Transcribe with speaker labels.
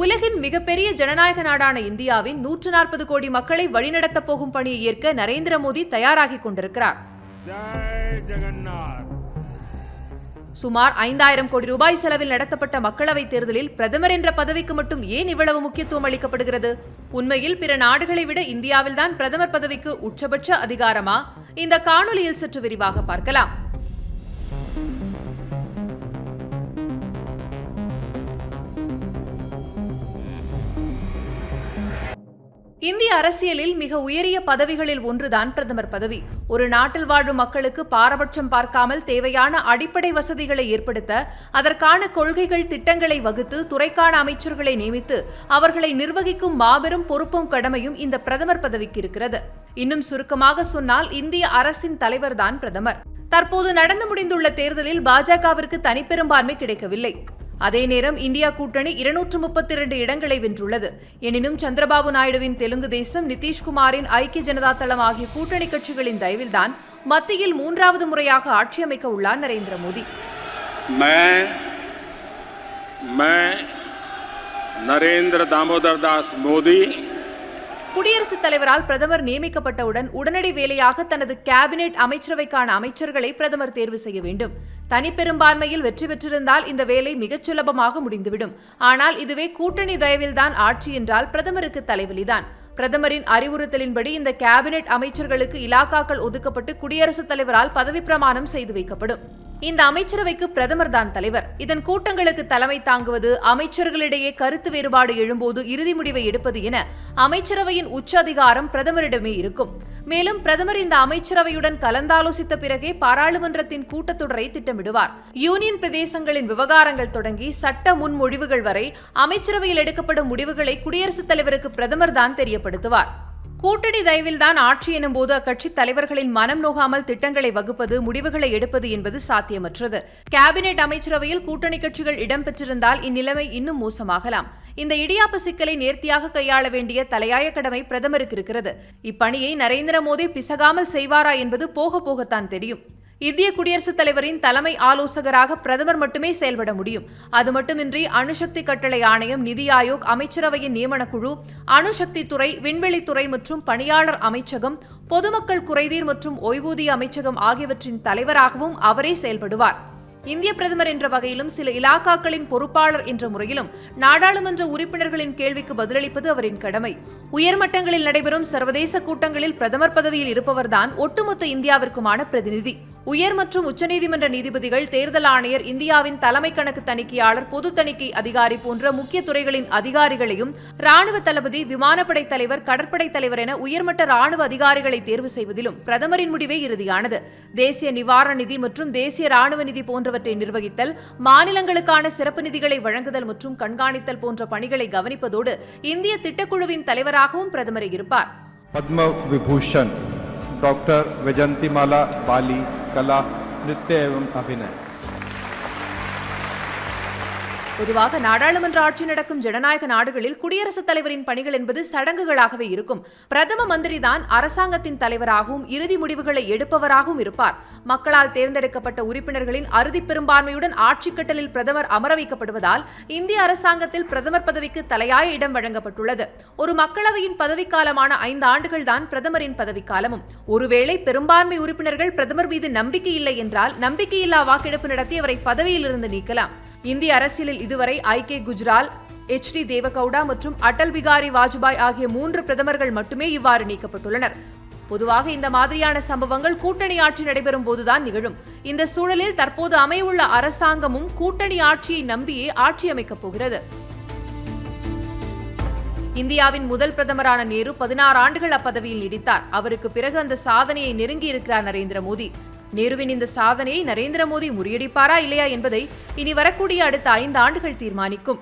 Speaker 1: உலகின் மிகப்பெரிய ஜனநாயக நாடான இந்தியாவின் நூற்று நாற்பது கோடி மக்களை வழிநடத்தப் போகும் பணியை ஏற்க நரேந்திர மோடி தயாராகி கொண்டிருக்கிறார். சுமார் ஐந்தாயிரம் கோடி ரூபாய் செலவில் நடத்தப்பட்ட மக்களவைத் தேர்தலில் பிரதமர் என்ற பதவிக்கு மட்டும் ஏன் இவ்வளவு முக்கியத்துவம் அளிக்கப்படுகிறது? உண்மையில் பிற நாடுகளை விட இந்தியாவில்தான் பிரதமர் பதவிக்கு உச்சபட்ச அதிகாரமா? இந்த காணொலியில் சற்று விரிவாக பார்க்கலாம். இந்திய அரசியலில் மிக உயரிய பதவிகளில் ஒன்றுதான் பிரதமர் பதவி. ஒரு நாட்டில் வாழும் மக்களுக்கு பாரபட்சம் பார்க்காமல் தேவையான அடிப்படை வசதிகளை ஏற்படுத்த அதற்கான கொள்கைகள் திட்டங்களை வகுத்து துறைக்கான அமைச்சர்களை நியமித்து அவர்களை நிர்வகிக்கும் மாபெரும் பொறுப்பும் கடமையும் இந்த பிரதமர் பதவிக்கு இருக்கிறது. இன்னும் சுருக்கமாக சொன்னால் இந்திய அரசின் தலைவர்தான் பிரதமர். தற்போது நடந்து முடிந்துள்ள தேர்தலில் பாஜகவிற்கு தனிப்பெரும்பான்மை கிடைக்கவில்லை. அதே நேரம் இந்தியா கூட்டணி இருநூற்று முப்பத்தி இரண்டு இடங்களை வென்றுள்ளது. எனினும் சந்திரபாபு நாயுடுவின் தெலுங்கு தேசம் நிதிஷ்குமாரின் ஐக்கிய ஜனதா தளம் ஆகிய கூட்டணி கட்சிகளின் தயவில்தான் மத்தியில் மூன்றாவது முறையாக ஆட்சி அமைக்க உள்ளார் நரேந்திர மோடி.
Speaker 2: நரேந்திர தாமோதர் தாஸ் மோடி
Speaker 1: குடியரசுத் தலைவரால் பிரதமர் நியமிக்கப்பட்டவுடன் உடனடி வேலையாக தனது கேபினெட் அமைச்சரவைக்கான அமைச்சர்களை பிரதமர் தேர்வு செய்ய வேண்டும். தனிப்பெரும்பான்மையில் வெற்றி பெற்றிருந்தால் இந்த வேலை மிகச் சுலபமாக முடிந்துவிடும். ஆனால் இதுவே கூட்டணி தயவில்தான் ஆட்சி என்றால் பிரதமருக்கு தலைவலிதான். பிரதமரின் அறிவுறுத்தலின்படி இந்த கேபினெட் அமைச்சர்களுக்கு இலாக்காக்கள் ஒதுக்கப்பட்டு குடியரசுத் தலைவரால் பதவி பிரமாணம் செய்து வைக்கப்படும். இந்த அமைச்சரவைக்கு பிரதமர் தான் தலைவர். இதன் கூட்டங்களுக்கு தலைமை தாங்குவது அமைச்சர்களிடையே கருத்து வேறுபாடு எழும்போது இறுதி முடிவை எடுப்பது என அமைச்சரவையின் உச்ச அதிகாரம் பிரதமரிடமே இருக்கும். மேலும் பிரதமர் இந்த அமைச்சரவையுடன் கலந்தாலோசித்த பிறகே பாராளுமன்றத்தின் கூட்டத்தொடரை திட்டமிடுவார். யூனியன் பிரதேசங்களின் விவகாரங்கள் தொடங்கி சட்ட முன்மொழிவுகள் வரை அமைச்சரவையில் எடுக்கப்படும் முடிவுகளை குடியரசுத் தலைவருக்கு பிரதமர் தான் தெரியப்படுத்துவார். கூட்டணி தயவில்தான் ஆட்சி எனும்போது அக்கட்சி தலைவர்களின் மனம் நோகாமல் திட்டங்களை வகுப்பது முடிவுகளை எடுப்பது என்பது சாத்தியமற்றது. கேபினெட் அமைச்சரவையில் கூட்டணி கட்சிகள் இடம்பெற்றிருந்தால் இந்நிலைமை இன்னும் மோசமாகலாம். இந்த இடியாப்ப சிக்கலை நேர்த்தியாக கையாள வேண்டிய தலையாய கடமை பிரதமருக்கு இருக்கிறது. இப்பணியை நரேந்திர மோடி பிசகாமல் செய்வாரா என்பது போக போகத்தான் தெரியும். இந்திய குடியரசுத் தலைவரின் தலைமை ஆலோசகராக பிரதமர் மட்டுமே செயல்பட முடியும். அது மட்டுமின்றி அணுசக்தி கட்டளை ஆணையம் நிதி ஆயோக் அமைச்சரவையின் நியமனக்குழு அணுசக்தி துறை விண்வெளித்துறை மற்றும் பணியாளர் அமைச்சகம் பொதுமக்கள் குறைதீர் மற்றும் ஓய்வூதிய அமைச்சகம் ஆகியவற்றின் தலைவராகவும் அவரே செயல்படுவார். இந்திய பிரதமர் என்ற வகையிலும் சில இலாக்காக்களின் பொறுப்பாளர் என்ற முறையிலும் நாடாளுமன்ற உறுப்பினர்களின் கேள்விக்கு பதிலளிப்பது அவரின் கடமை. உயர்மட்டங்களில் நடைபெறும் சர்வதேச கூட்டங்களில் பிரதமர் பதவியில் இருப்பவர்தான் ஒட்டுமொத்த இந்தியாவிற்குமான பிரதிநிதி. உயர் மற்றும் உச்சநீதிமன்ற நீதிபதிகள் தேர்தல் ஆணையர் இந்தியாவின் தலைமை கணக்கு தணிக்கையாளர் பொது தணிக்கை அதிகாரி போன்ற முக்கிய துறைகளின் அதிகாரிகளையும் ராணுவ தளபதி விமானப்படை தலைவர் கடற்படை தலைவர் என உயர்மட்ட ராணுவ அதிகாரிகளை தேர்வு செய்வதிலும் பிரதமரின் முடிவே இறுதியானது. தேசிய நிவாரண நிதி மற்றும் தேசிய ராணுவ நிதி போன்றவற்றை நிர்வகித்தல் மாநிலங்களுக்கான சிறப்பு நிதிகளை வழங்குதல் மற்றும் கண்காணித்தல் போன்ற பணிகளை கவனிப்பதோடு இந்திய திட்டக்குழுவின் தலைவராகவும் பிரதமர் இருப்பார்.
Speaker 3: பத்ம விபூஷன் டாக்டர் விஜந்திமாலா பாலி कला नृत्य एवं अभिनय।
Speaker 1: பொதுவாக நாடாளுமன்ற ஆட்சி நடக்கும் ஜனநாயக நாடுகளில் குடியரசுத் தலைவரின் பணிகள் என்பது சடங்குகளாகவே இருக்கும். பிரதம மந்திரி தான் அரசாங்கத்தின் தலைவராகவும் இறுதி முடிவுகளை எடுப்பவராகவும் இருப்பார். மக்களால் தேர்ந்தெடுக்கப்பட்ட உறுப்பினர்களின் அறுதி பெரும்பான்மையுடன் ஆட்சி கட்டலில் பிரதமர் அமர வைக்கப்படுவதால் இந்திய அரசாங்கத்தில் பிரதமர் பதவிக்கு தலையாய இடம் வழங்கப்பட்டுள்ளது. ஒரு மக்களவையின் பதவிக்காலமான ஐந்து ஆண்டுகள் தான் பிரதமரின் பதவிக்காலமும். ஒருவேளை பெரும்பான்மை உறுப்பினர்கள் பிரதமர் மீது நம்பிக்கை இல்லை என்றால் நம்பிக்கையில்லா வாக்கெடுப்பு நடத்தி அவரை பதவியிலிருந்து நீக்கலாம். இந்திய அரசியலில் இதுவரை I K Gujral H D Deve Gowda மற்றும் அடல் பிகாரி வாஜ்பாய் ஆகிய மூன்று பிரதமர்கள் மட்டுமே இவ்வாறு நீக்கப்பட்டுள்ளனர். பொதுவாக இந்த மாதிரியான சம்பவங்கள் கூட்டணி ஆட்சி நடைபெறும் போதுதான் நிகழும். இந்த சூழலில் தற்போது அமையவுள்ள அரசாங்கமும் கூட்டணி ஆட்சியை நம்பியே ஆட்சி அமைக்கப் போகிறது. இந்தியாவின் முதல் பிரதமரான நேரு பதினாறு ஆண்டுகள் அப்பதவியில் நீடித்தார். அவருக்கு பிறகு அந்த சாதனையை நெருங்கி இருக்கிறார் நரேந்திர மோடி. நேருவின் இந்த சாதனையை நரேந்திர மோடி முறியடிப்பாரா இல்லையா என்பதை இனி வரக்கூடிய அடுத்த ஐந்து ஆண்டுகள் தீர்மானிக்கும்.